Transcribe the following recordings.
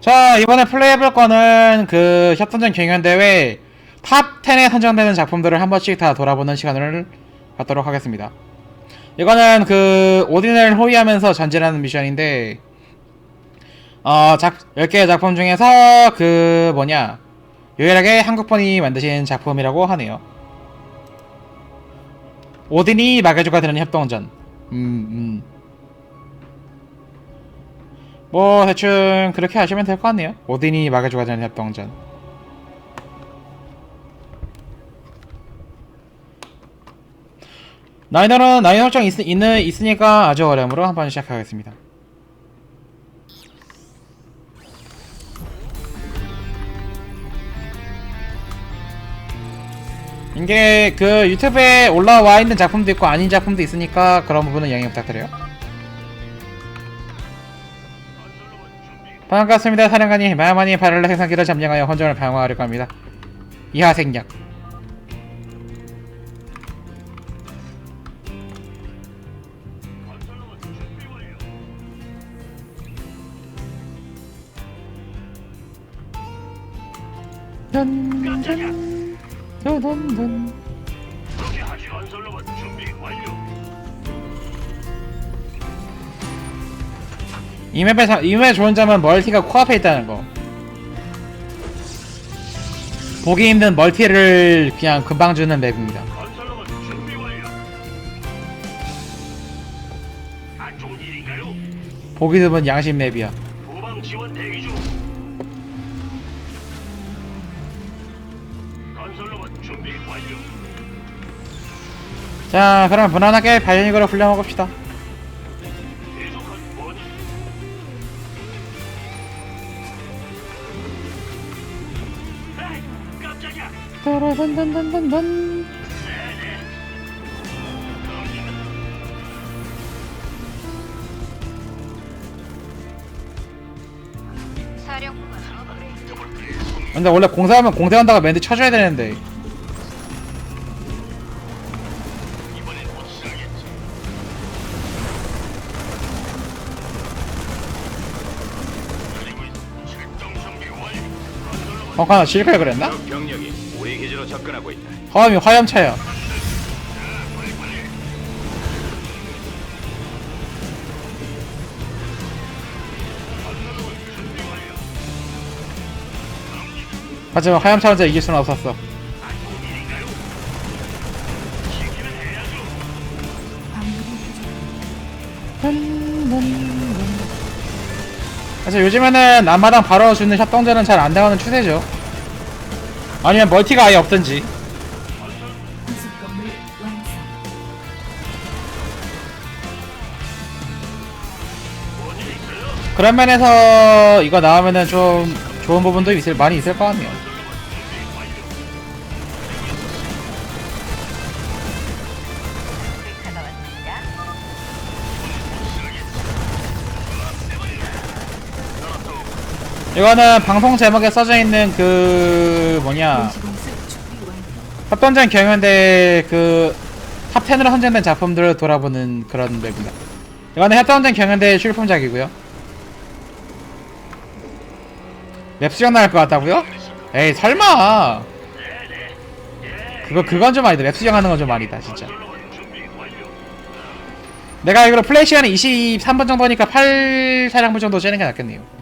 자 이번에 플레이해볼 거는 그 협동전 경연대회 탑 10에 선정되는 작품들을 한 번씩 다 돌아보는 시간을 갖도록 하겠습니다. 이거는 그 오딘을 호위하면서 전진하는 미션인데 어, 작, 10개의 작품 중에서 그 뭐냐 유일하게 한국분이 만드신 작품이라고 하네요. 오딘이 마개주가 되는 협동전. 음, 음. 뭐 대충 그렇게 하시면 될 것 같네요. 오딘이 마개주가 되는 협동전. 나이너는 나이너 설정 있, 있는, 있으니까 아주 어려움으로 한번 시작하겠습니다. 이게 그 유튜브에 올라와 있는 작품도 있고 아닌 작품도 있으니까 그런 부분은 양해 부탁드려요. 반갑습니다 사령관님 마야만이 바랄라 생산기를 점령하여 혼종을 방어하려고 합니다. 이하 생략. 던던 던던 그 이 자- 이 맵의 좋은 점은 멀티가 코앞에 있다는 거. 보기 힘든 멀티를 그냥 금방 주는 맵입니다. 보기 드문 양심 맵이야. 자, 그럼 무난하게 바이오닉으로 훈련해봅시다. 사령부가 근데 원래 공사하면 공대한다가 멘트 쳐줘야 되는데. 건설로봇 벙커나 실패 그랬나? 적 병력이 우리 기지로 접근하고 있다. 화염이 화염차야. 하지만 화염차 혼자 이길 수는 없었어. 사실 요즘에는 앞마당 바로 주는 협동전은 잘안 나가는 추세죠. 아니면 멀티가 아예 없든지. 그런 면에서 이거 나오면은 좀 좋은 부분도 있을 많이 있을 것 같네요. 이거는 방송 제목에 써져 있는 그 뭐냐. 협동전 경연대 그 탑 10으로 선정된 작품들을 돌아보는 그런 맵입니다. 이거는 협동전 경연대 출품작이고요. 맵 수정 나올 것 같다고요? 에이 설마. 그거 그건 좀 아니다. 맵 수정하는 건 좀 아니다 진짜. 내가 알기로 플레이 시간이 23분 정도니까 8사량분 정도 째는 게 낫겠네요.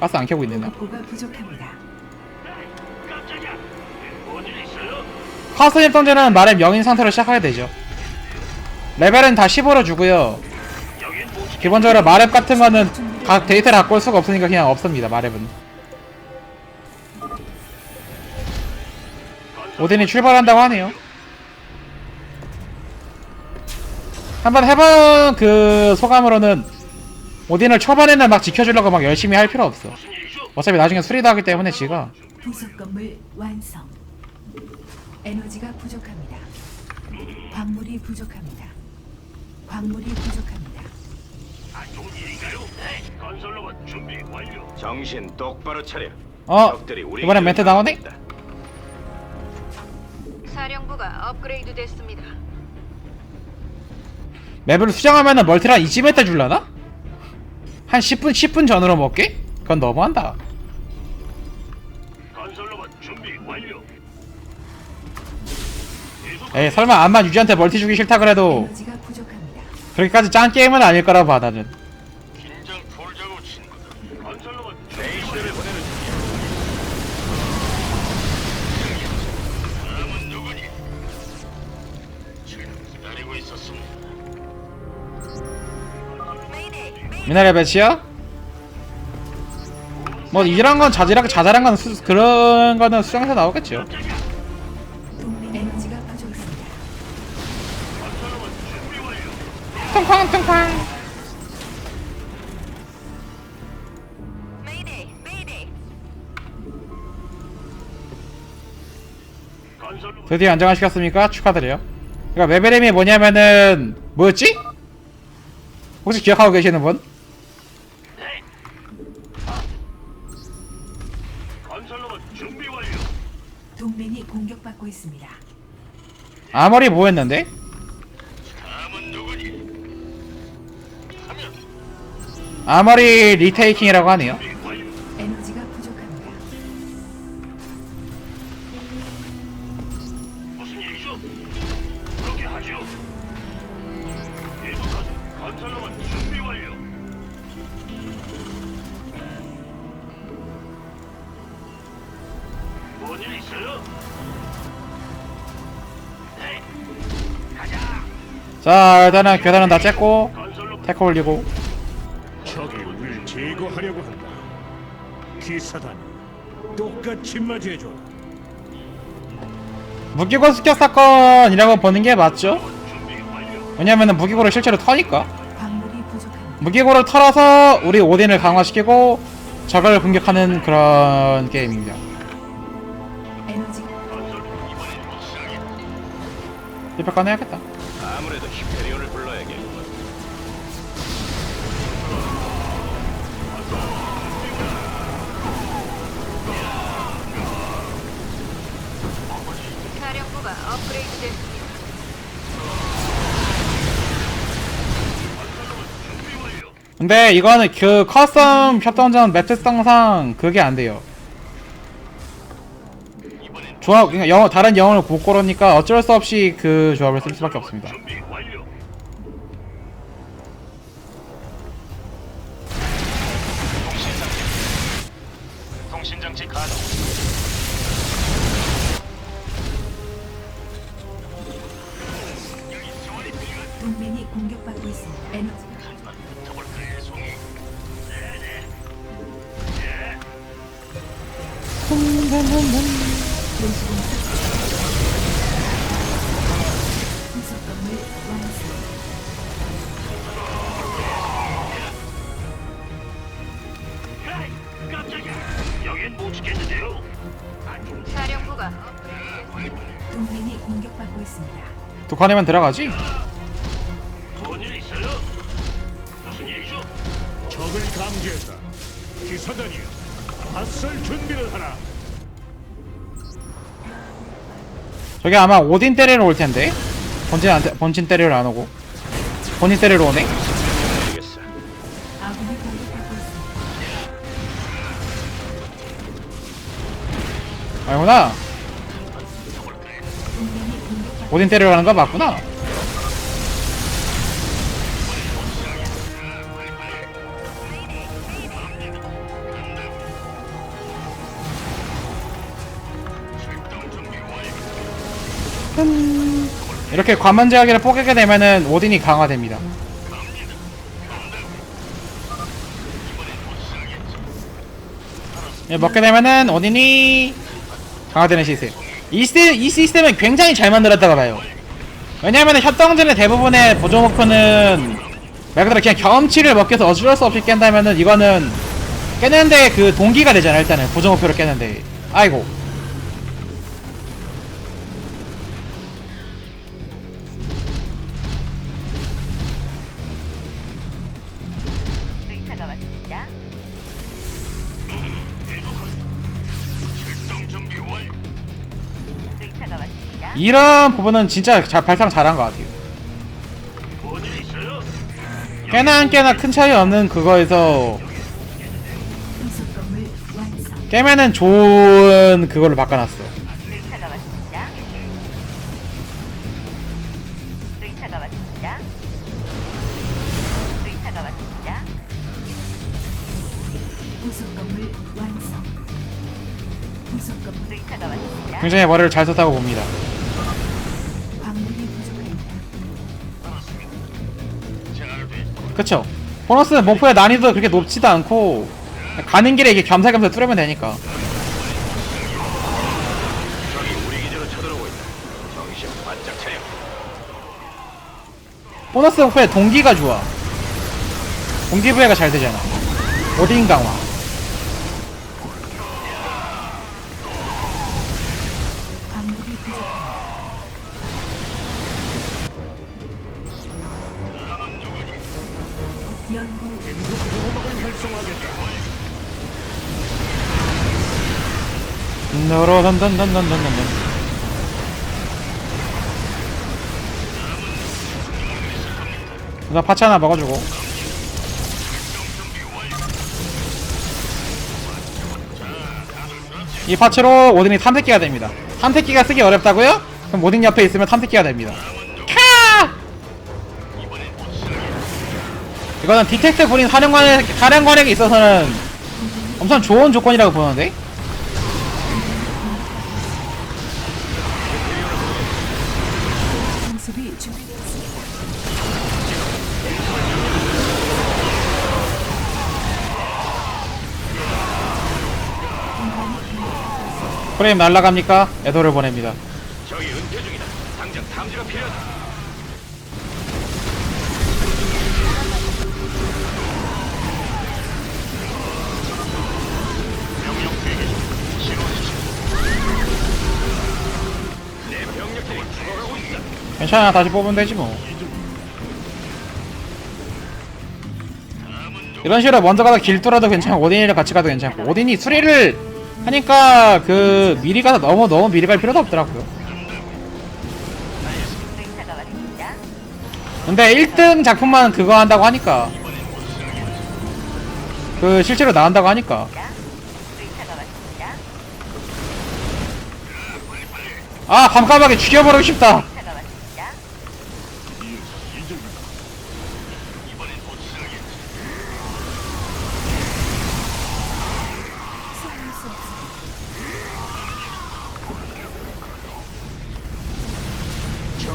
가스 안 켜고 있네 나. 보급고가 부족합니다. 깜짝이야. 뭔일 있어요? 카스터 협동전은 말의 명인 상태로 시작하게 되죠. 레벨은 다 15로 주고요. 여긴 뭐 기본적으로 마랩 같은 거는 각 데이터를 갖고 올 수가 없으니까 그냥 없습니다 마랩은 오딘이 출발한다고 하네요 한번 해본 그 소감으로는 오딘을 초반에는 막 지켜주려고 막 열심히 할 필요 없어? 어차피 나중에 수리도 하기 때문에 지가 부속 건물 완성. 에너지가 부족합니다. 광물이 부족합니다. 광물이 부족합니다. 안 좋은 일인가요? 네. 건설 로봇 준비 완료. 정신 똑바로 차려. 어? 적들이 우리 이번엔 멘트 나오네? 사령부가 업그레이드 됐습니다. 맵을 수정하면은 한 이쯤에다 줄라나? 한 10분 10분 전으로 먹게? 그건 너무한다 건설로봇 준비 완료. 계속 에이 설마 암만 유지한테 멀티 주기 싫다 그래도 에너지가 부족합니다. 그렇게까지 짠 게임은 아닐 거라고 봐 나는 미나리 배치요? 뭐 이런 건 자잘한 자잘한 건 수, 그런 거는 수정해서 나오겠죠 에너지가. 퉁쾅 퉁쾅 드디어 안정화시켰습니까? 축하드려요 그러니까 레벨임이 뭐냐면은 뭐였지? 혹시 기억하고 계시는 분? 받고 있습니다. 아머리 뭐였는데? 다음은 누구니? 하면 아머리 리테이킹이라고 하네요 자 일단은 계단은 다 건설로봇 테크 올리고 적이 우리를 제거하려고 한다. 기사단 똑같이 맞이해줘. 무기고 습격 사건이라고 보는 게 맞죠? 왜냐면은 무기고를 실제로 터니까 광물이 부족합니다. 무기고를 털어서 우리 오딘을 강화시키고 적을 공격하는 그런 게임입니다 에너지. 리퍼건 해야겠다 사령부가 업그레이드 됐습니다. 준비 완료. 근데 이거는 그 커스텀 맵 특성상 그게 안 돼요 조합 그러니까 영어 다른 영어를 못 고르니까 어쩔 수 없이 그 조합을 쓸 수밖에 없습니다 에이, 깜짝이야. 여긴 못 지켰는데요. 안 좋은 사령부가 업그레이드 동맹이 공격받고 있습니다. 두 칸이면 들어가지? 저게 아마 오딘 때리러 올 텐데. 본진 안, 본진 때리러 안 오고. 본인 때리러 오네? 아니구나. 오딘 때리러 가는 거 맞구나 이렇게 관문 제어기를 뽀개게 되면은 오딘이 강화됩니다. 예, 먹게 되면은 오딘이 강화되는 시스템. 이, 시스템 이 시스템은 굉장히 잘 만들었다고 봐요. 왜냐면은 협동전의 대부분의 보조모크는 말 그대로 그냥 경험치를 위해서 어쩔 수 없이 깬다면은 이거는 깨는데 그 동기가 되잖아 일단은. 보조 목표를 깨는데. 아이고 이런 부분은 진짜 잘 발상 잘한 것 같아요? 꽤나 한 꽤나 큰 차이 없는 그거에서. 깨면은 좋은 그걸로 바꿔놨어. 굉장히 머리를 잘 썼다고 봅니다. 그쵸? 보너스 목표의 난이도 그렇게 높지도 않고 가는 길에 이게 겸사겸사 뚫으면 되니까. 적이 우리 기지로 쳐들어오고 있다. 정신 바짝 차려. 보너스 목표의 동기가 좋아. 동기부여가 잘 되잖아. 어딘 강화. 너로던던던던던던. 나 파츠 하나 먹어주고. 이 파츠로 오딘이 탐색기가 됩니다. 탐색기가 쓰기 어렵다고요? 그럼 오딘 옆에 있으면 탐색기가 됩니다. 캬! 이거는 디텍트 부린 사령관 사령관에게 있어서는 엄청 좋은 조건이라고 보는데. 프레임 날라갑니까? 에도를 보냅니다. 적이 은퇴 중이다. 당장 탐지가 필요하다. 괜찮아, 다시 뽑으면 되지 뭐. 이런 식으로 먼저 가다 길 뚫어도 괜찮고 오딘이랑 같이 가도 괜찮고 오딘이 수리를 하니까 그 미리 가서 너무 너무 미리 갈 필요도 없더라고요. 근데 1등 작품만 그거 한다고 하니까 그 실제로 나온다고 하니까. 아 밤까마귀 죽여버리고 싶다.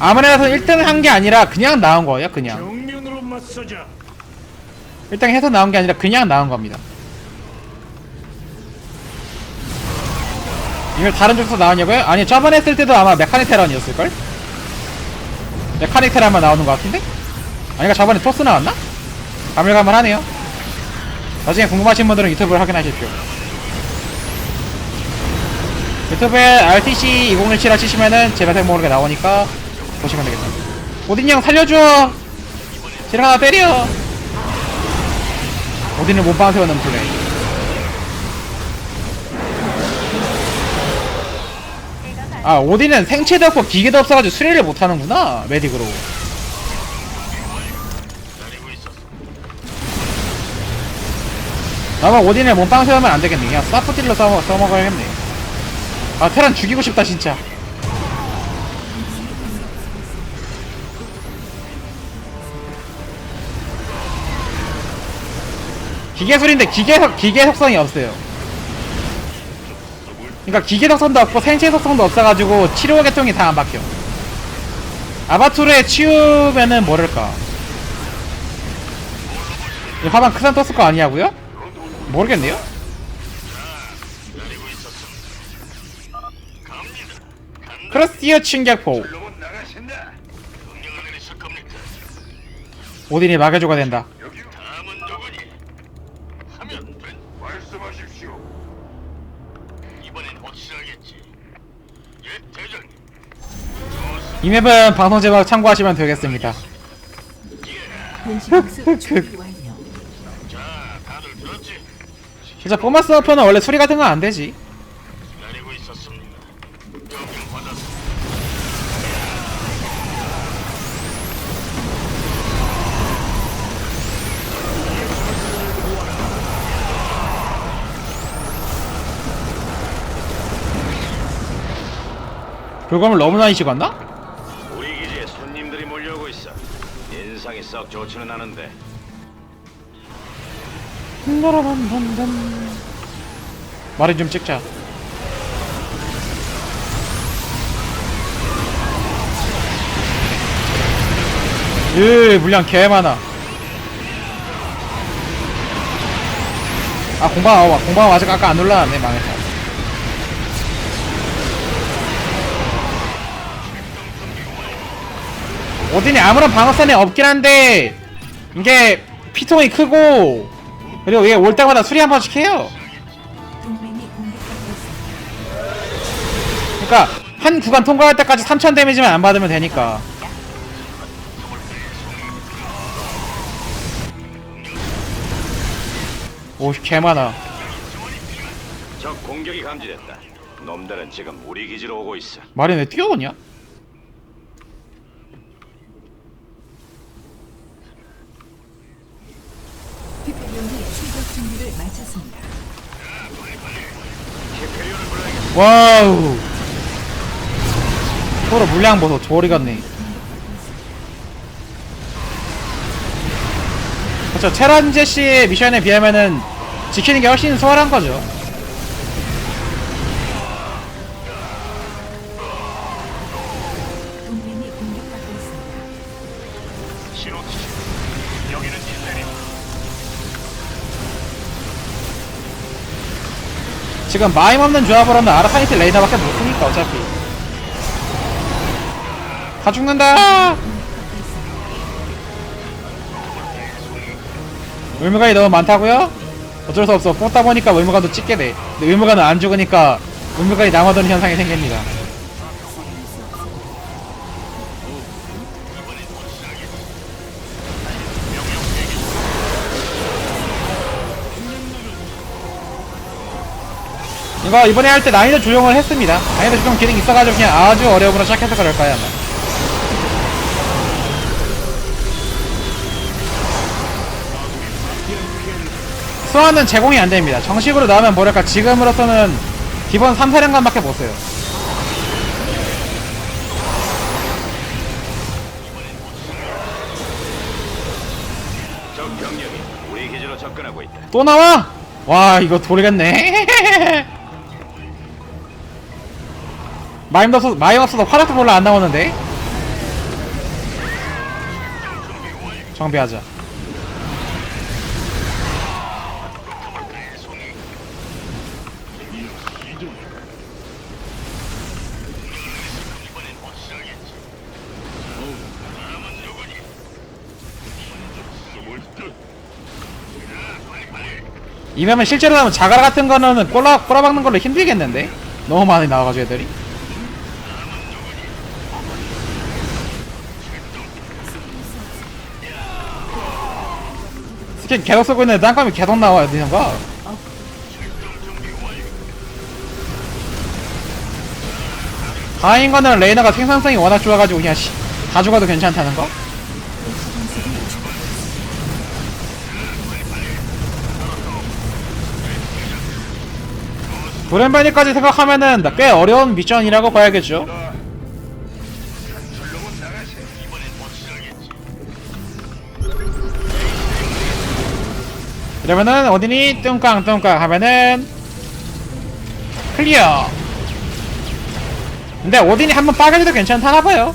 아무래도 1등 한 게 아니라 그냥 나온 거예요. 그냥 정면으로 맞서자. 1등 해서 나온 게 아니라 그냥 나온 겁니다. 이걸 다른 쪽에서 나왔냐고요? 아니 저번에 했을 때도 아마 메카닉 테란이었을걸? 메카닉 테란만 나오는 것 같은데? 아니가 저번에 토스 나왔나? 가물가물하네요 나중에 궁금하신 분들은 유튜브를 확인하십시오 유튜브에 RTC 2017라 치시면은 제 배색 모르게 나오니까 보시면 되겠습니다. 오딘 형 살려줘! 하나 때려! 오딘을 몸빵 세우는 플레이. 아 오딘은 생체도 없고 기계도 없어가지고 수리를 못하는구나 메딕으로. 아마 오딘을 몸빵 세우면 안되겠네. 그냥 사프딜로 써먹, 써먹어야겠네. 아 테란 죽이고 싶다 진짜 기계술인데 기계석 기계 속성이 없어요. 그러니까 기계 속성도 없고 생체 속성도 없어가지고 치료 계통이 다안 바뀌어. 아바투르에 치우면은 뭐랄까? 이 화방 크산 떴을 거 아니냐고요? 모르겠네요. 크로스티어 충격포? 오딘이 막아줘가 된다. 이 맵은 방송 제목 참고하시면 되겠습니다. 진짜 포마스 어퍼는 원래 수리 같은 건 안 되지. 그걸 너무 많이 식었나? 썩 좋지는 않은데 말이 좀 찍자. 으 물량 개 많아. 아 공방 아 공방 아직 아까 안 올라왔네 망했다. 어디니 아무런 방어선이 없긴 한데 이게 피통이 크고 그리고 얘올 때마다 수리 한 번씩 해요. 그러니까 한 구간 통과할 때까지 3000 데미지만 안 받으면 되니까 오 개 많아 적 공격이 감지됐다. 놈들은 지금 우리 기지로 오고 있어. 말이 왜 뛰어오냐? 와우. 서로 물량 보소. 조리 같네. 그렇죠. 체란제 씨의 미션에 비하면은 지키는 게 훨씬 수월한 거죠 지금 마임 없는 조합으로는 아라사이트 레이더밖에 못 쓰니까 어차피. 다 죽는다! 의무관이 너무 많다고요? 어쩔 수 없어. 뽑다 보니까 의무관도 찍게 돼. 근데 의무관은 안 죽으니까 의무관이 남아도는 현상이 생깁니다 이거 이번에 할 때 난이도 조정을 했습니다 난이도 조정 기능 있어가지고 그냥 아주 어려움으로 시작해서 그럴 거야 아마 수화는 제공이 안 됩니다. 정식으로 나오면 뭐랄까 지금으로서는 기본 3, 4년간밖에 못 써요. 적 병력이 우리 기지로 접근하고 있다. 또 나와? 와 이거 돌겠네. 마임 없어 마임 없어도 화력도 별로 안 나오는데. 정비하자. 이면은 실제로 나면 자갈 같은 거는 꼬라 꼬라박는 걸로 힘들겠는데 너무 많이 나와가지고 애들이 스킨 계속 쓰고 있는데 땅감이 계속 되는 거 다행인 거는 레이너가 생산성이 워낙 좋아가지고 그냥 씨, 다 죽어도 괜찮다는 거 브랜바니까지 생각하면은 꽤 어려운 미션이라고 봐야겠죠. 그러면은 어디니 뚱깡 뚱깡 하면은 클리어. 근데 어디니 한번 빠개져도 괜찮다나 봐요.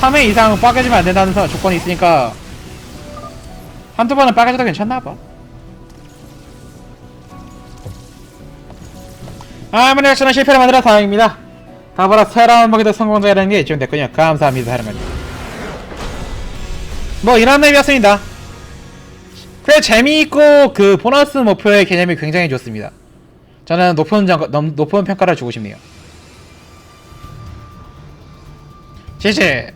3회 이상 빠개지면 안 된다는 서- 조건이 있으니까 한두 번은 빠개져도 괜찮나 봐. 아무리 액션은 실패를 만들어 다행입니다. 다바라 새로운 먹이도 성공자라는 게 지금 됐군요. 감사합니다, 사령관님. 뭐 이런 맵이었습니다. 꽤 재미있고 그 보너스 목표의 개념이 굉장히 좋습니다. 저는 높은 장, 넘- 높은 평가를 주고 싶네요. 제제